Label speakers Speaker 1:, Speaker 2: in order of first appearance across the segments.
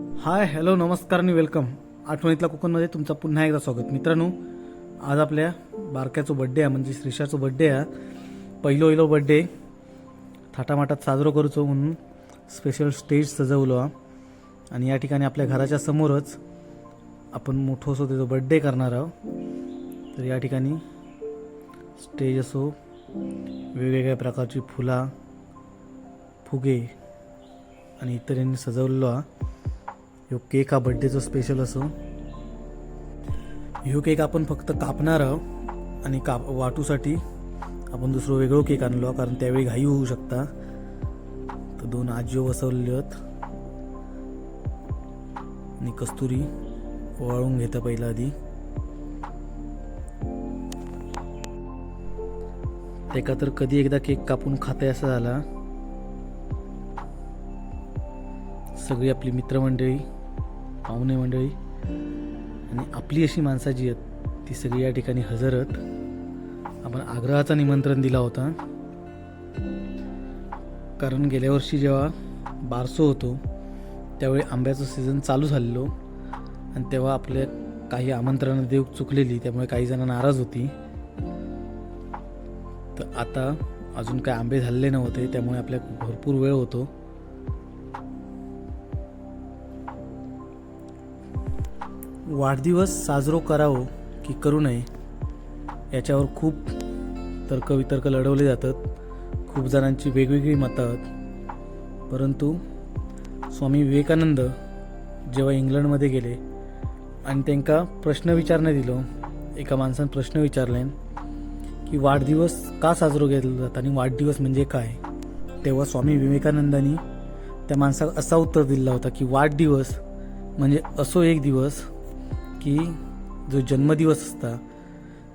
Speaker 1: Hi hello नमस्कार आणि welcome आठवणीतल्या कोकणमध्ये तुमचं पुन्हा एकदा स्वागत. मित्रांनो आज आपल्या बारक्याचो बड्डे आहे म्हणजे श्रीषाचो बड्डे आहे. पहिलो पहिलो बड्डे थाटामाटात साजरो करूचो म्हणून स्पेशल स्टेज सजवलो हा. आणि या ठिकाणी आपल्या घराच्या समोरच आपण मोठं असो त्याचा बड्डे करणार आहोत. तर या ठिकाणी स्टेज असो वेगवेगळ्या प्रकारची फुला फुगे आणि इतरांनी सजवलेलो हा. ह्यो केक हा बड्डेचो स्पेशल असो. ह्यो केक आपण फक्त कापणार आहोत आणि काप वाटूसाठी आपण दुसरं वेगळो केक आणलो कारण त्यावेळी घाई होऊ शकता. तर दोन आजीओ बसवलेले आहेत. आणि कस्तुरी ओवाळून घेता पहिला आधी. एका तर कधी एकदा केक कापून खाते असं झाला. सगळी आपली मित्रमंडळी पाहुणे मंडळी आणि आपली अशी माणसं जी आहेत ती सगळी या ठिकाणी हजर आहेत. आपण आग्रहाचा निमंत्रण दिला होता. कारण गेल्या वर्षी जेव्हा बारसो होतो त्यावेळी आंब्याचं सीझन चालू झालेलो. आणि तेव्हा आपल्या काही आमंत्रणं देऊ चुकलेली त्यामुळे काही जण नाराज होती. तर आता अजून काय आंबे झालेले नव्हते त्यामुळे आपल्या भरपूर वेळ होतो. वाढदिवस साजरो करावं की करू नये याच्यावर खूप तर्कवितर्क लढवले जातात. खूप जणांची वेगवेगळी मतं आहेत. परंतु स्वामी विवेकानंद जेव्हा इंग्लंडमध्ये गेले आणि त्यांना प्रश्न विचारणे दिलो एका माणसानं प्रश्न विचारले की वाढदिवस का साजरो केला जातो आणि वाढदिवस म्हणजे काय? तेव्हा स्वामी विवेकानंदांनी त्या माणसाला असा उत्तर दिला होता की वाढदिवस म्हणजे असो एक दिवस की जो जन्मदिवस असता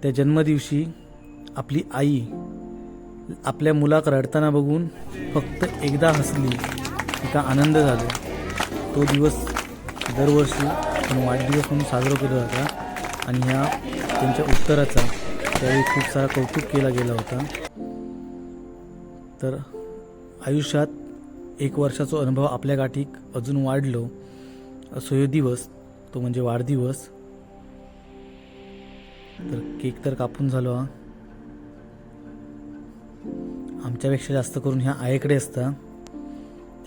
Speaker 1: त्या जन्मदिवशी आपली आई आपल्या मुलाक रडताना बघून फक्त एकदा हसली तिका आनंद झाला. तो दिवस दरवर्षी वाढदिवस म्हणून साजरा केला जाता आणि ह्या त्यांच्या उत्तराचा त्यावेळी खूप सारा कौतुक केला गेला होता. तर आयुष्यात एक वर्षाचा अनुभव आपल्या गाठीक अजून वाढलो. असो दिवस तो म्हणजे वाढदिवस. तर केक तर कापून झालो हा. आमच्यापेक्षा जास्त करून ह्या आईकडे असता.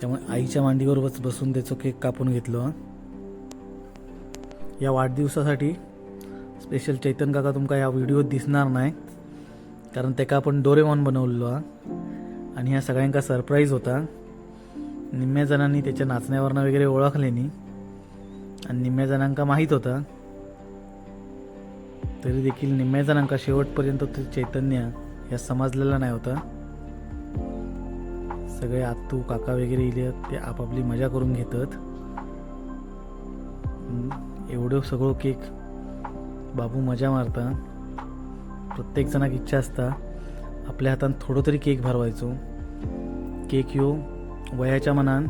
Speaker 1: त्यामुळे आईच्या मांडीवर बस बसून त्याचं केक कापून घेतलो हा. या वाढदिवसासाठी स्पेशल चैतन काका तुमका या व्हिडिओत दिसणार नाही कारण त्याका आपण डोरेमॉन बनवलेलो हा. आणि ह्या सगळ्यांका सरप्राईज होता. निम्म्या जणांनी त्याच्या नाचण्यावरनं वगैरे ओळखले नाही. आणि निम्म्या जणांका माहीत होता. तरी देखील निम्म्या जणांका शेवटपर्यंत ते चैतन्य या समजलेला नाही होता. सगळे आत्तू काका वगैरे इले ते आपापली मजा करून घेतात. एवढं सगळं केक बाबू मजा मारता. प्रत्येक जणाक इच्छा असता आपल्या हातान थोडं तरी केक भरवायचो. केक ह्यो वयाच्या मनान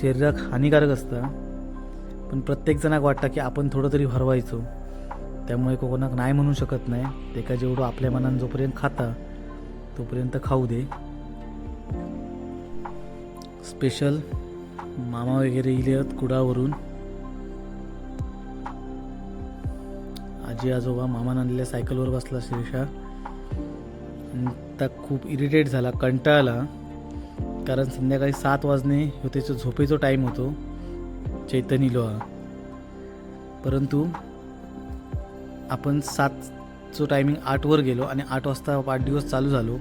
Speaker 1: शरीराक हानिकारक असता. पण प्रत्येक जणाक वाटतं की आपण थोडं तरी भरवायचो. त्यामुळे कोणाक नाही म्हणू शकत नाही. ते का जेवढं आपल्या मनान जोपर्यंत खाता तोपर्यंत खाऊ दे. स्पेशल मामा वगैरे इले आहेत कुडावरून. आजी आजोबा मामान आणलेल्या सायकलवर बसला शिरीषा. त्या खूप इरिटेट झाला कंटाळला. कारण संध्याकाळी सात वाजणे ह्यो त्याचा झोपेचा टाईम होतो. चैतन्य हा परंतु आपण सातचं टायमिंग आठवर गेलो आणि आठ वाजता वाढदिवस चालू झालो.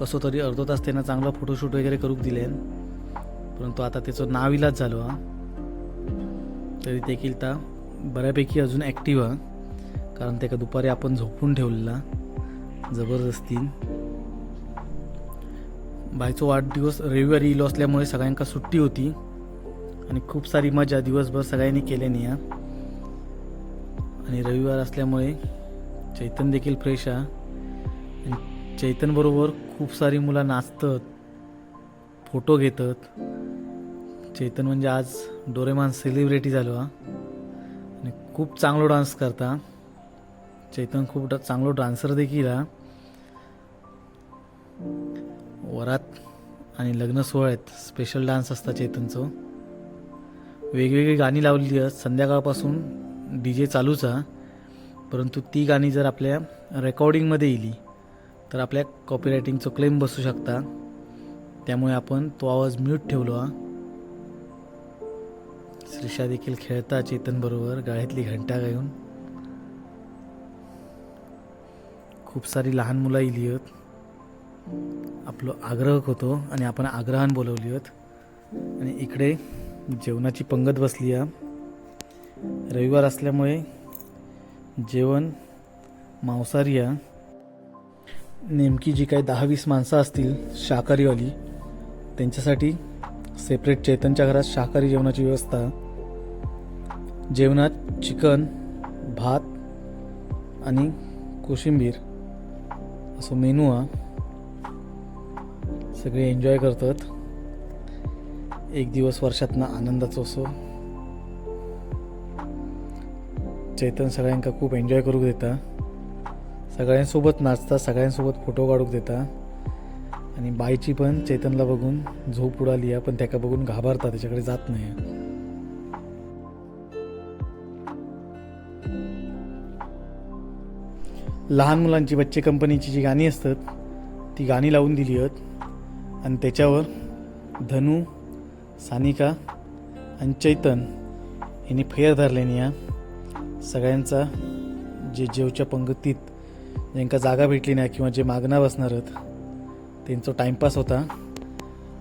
Speaker 1: कसं तरी अर्धा तास त्यांना चांगला फोटोशूट वगैरे करू दिले. परंतु आता त्याचं नाविलाज झालो हा. तरी देखील ता बऱ्यापैकी अजून ॲक्टिव्ह हा कारण त्याका दुपारी आपण झोपून ठेवलेला. जबरदस्तीन बायचो वाढदिवस रविवारी इलो असल्यामुळे सगळ्यांका सुट्टी होती. आणि खूप सारी मजा दिवसभर सगळ्यांनी केल्यानी या आणि रविवार असल्यामुळे चैतन देखील फ्रेश आहे. आणि खूप सारी मुलं नाचतात फोटो घेतात. चैतन म्हणजे आज डोरेमान सेलिब्रिटी झालो हा. आणि खूप चांगलो डान्स करता. चैतन खूप चांगलो डान्सर देखील हा. वरात आणि लग्न सोहळ्यात स्पेशल डान्स असता चैतनचं. वेगवेगळी गाणी लावलेली आहेत. संध्याकाळपासून डी जे चालूच परंतु ती गाणी जर आपल्या रेकॉर्डिंगमध्ये येली तर आपल्या कॉपीरायटिंगचं क्लेम बसू शकता. त्यामुळे आपण तो आवाज म्यूट ठेवलो हा. श्रीषा देखील खेळता चेतनबरोबर गाळ्यातली घंटा गाऊन खूप सारी लहान मुलं इली आहेत. आपलं आग्रह होतो आणि आपण आग्रहान बोलवली आहेत. आणि इकडे जेवणाची पंगत बसली आहे. रविवार असल्यामुळे जेवण मांसाहारी नेमकी जी काही दहा वीस माणसं असतील शाकाहारीवाली त्यांच्यासाठी सेपरेट चैतनच्या घरात शाकाहारी जेवणाची व्यवस्था. जेवणात चिकन भात आणि कोशिंबीर असं मेनू हा सगळे एन्जॉय करतात. एक दिवस वर्षातनं आनंदाचा असो चैतन सगळ्यांका खूप एन्जॉय करूक देता. सगळ्यांसोबत नाचता सगळ्यांसोबत फोटो काढूक देता. आणि बाईची पण चैतनला बघून झोप उडाली आहे पण त्याका बघून घाबरता त्याच्याकडे जात नाही लहान मुलांची बच्चे कंपनीची जी गाणी असतात ती गाणी लावून दिली आहेत. आणि त्याच्यावर धनु सानिका आणि चैतन यांनी फेर धरल्याने या सगळ्यांचा जे जेवच्या पंगतीत ज्यांका जागा भेटली नाही किंवा जे मागणार बसणार आहेत त्यांचा टाइमपास होता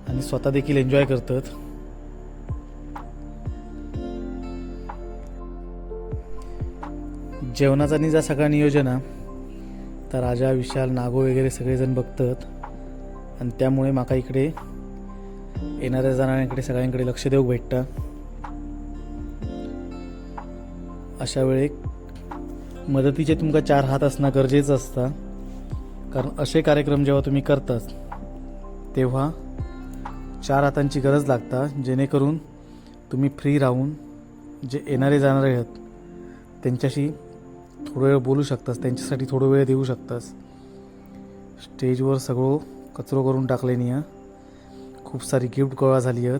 Speaker 1: आणि स्वतः देखील एन्जॉय करतात. जेवणाचा आणि जा सगळा नियोजन हा, तर राजा विशाल नागो वगैरे सगळेजण बघतात आणि त्यामुळे माका इकडे येणाऱ्या जाणाऱ्यांकडे सगळ्यांकडे लक्ष देऊ भेटतं. अशा वेळेक मदतीचे तुमका चार हात असणं गरजेचं असतं. कारण असे कार्यक्रम जेव्हा तुम्ही करतात तेव्हा चार हातांची गरज लागता जेणेकरून तुम्ही फ्री राहून जे येणारे जाणारे आहेत त्यांच्याशी थोडा वेळ बोलू शकतास त्यांच्यासाठी थोडा वेळ देऊ शकतास. स्टेजवर सगळं कचरो करून टाकले नाही खूप सारी गिफ्ट गोळा झाली आहेत.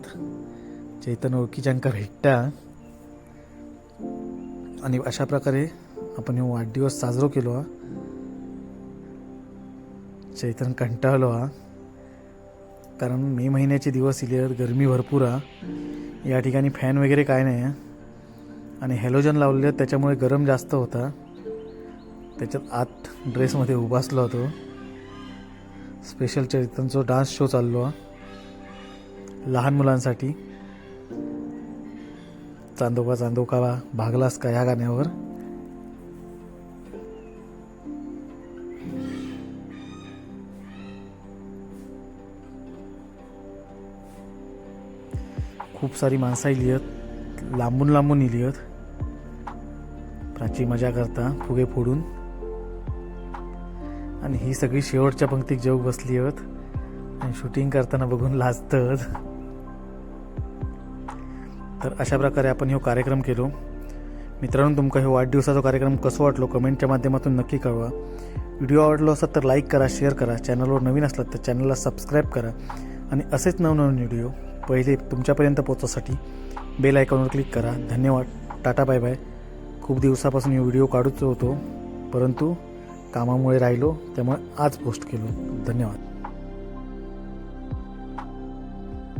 Speaker 1: चैतन ओळखीच्यांका भेटता. आणि अशा प्रकारे आपण हे वाढदिवस साजरो केलो हा. चैतन कंटाळलो हा. कारण मे महिन्याचे दिवस इले गरमी भरपूर हा. या ठिकाणी फॅन वगैरे काय नाही आहे आणि हॅलोजन लावलेले त्याच्यामुळे गरम जास्त होता. त्याच्यात आत ड्रेसमध्ये उभासलो होतो. स्पेशल चैतनचा डान्स शो चाललो हा. लहान मुलांसाठी. चांदोबा चांदोकावा भागलास का या गाण्यावर? खूप सारी माणसं इली आहेत लांबून लांबून इली आहेत. प्राची मजा करता फुगे फोडून. आणि ही सगळी शेवटच्या पंक्तीत जेव बसली आहेत. आणि शूटिंग करताना बघून लाजतं तर अशा प्रकारे आपण हो कार्यक्रम केलो. मित्रांनो तुमका हो वाढदिवसाचा कार्यक्रम कसो वाटलो कमेंटच्या माध्यमातून नक्की कळवा. व्हिडिओ आवडलो असतात तर लाईक करा शेअर करा. चॅनलवर नवीन असलात तर चॅनलला सबस्क्राईब करा. आणि असेच नवनवीन व्हिडिओ पहिले तुमच्यापर्यंत पोचवासाठी बेल आयकॉनवर क्लिक करा. धन्यवाद. Tata bye bye. खूप दिवसापासून हे व्हिडिओ काढूच होतो. परंतु कामामुळे राहिलो त्यामुळे आज पोस्ट केलो. धन्यवाद.